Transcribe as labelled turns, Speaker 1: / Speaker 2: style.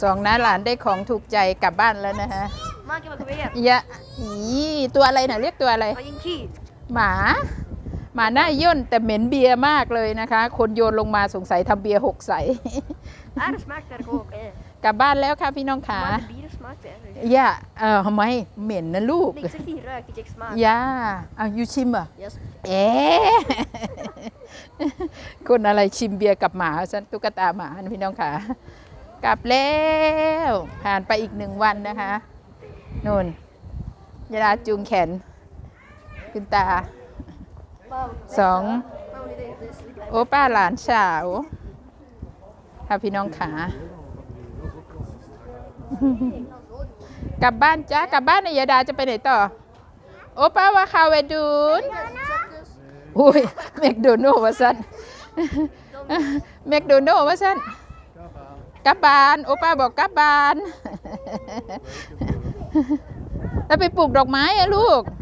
Speaker 1: สองน้าหลานได้ของถูกใจกลับบ้านแล้วนะฮะ
Speaker 2: Maak je wat weer.
Speaker 1: ยะอีตัวอะไรน่ะเรียกตัวอะไร
Speaker 2: Van je kies.
Speaker 1: หมาหมาหน้าย่นแต่เหม็นเบียร์มากเลยนะคะ คนโยนลงมาสงสัยทำเบียร์หกใส
Speaker 2: Ah, dat smaakt erg ook. Eh.
Speaker 1: กลับบ้านแล้วค่ะพี่น้องขา
Speaker 2: Maar de bier smaakt erg.
Speaker 1: ย่าเออทำไมเหม็นนะลูก
Speaker 2: Nee, ik zeg die ruikt, die zegt smaak.
Speaker 1: ย่าเอายูชิมเหรอะ
Speaker 2: Yes.
Speaker 1: เอ๊ะ คนอะไรชิมเบียร์กับหมาฉันตุ๊กตาหมานะพี่น้องค่ะ กลับแล้วผ่านไปอีกหนึ่งวันนะคะนู่นยาดาจูงแขนคุณตาสองโอป้าหลานสาวค่ะพี่น้องขากลับบ้านจ้ากลับบ้านนายดาจะไปไหนต่อ โอป้าว่าคาเวดูนอุ้ยแมคโดนัลด์ว่าสั้นแมคโดนัลด์ว่าสั้น กลับบ้าน โอป้าบอกกลับบ้าน แล้วไปปลูกดอกไม้อะลูก
Speaker 2: Ik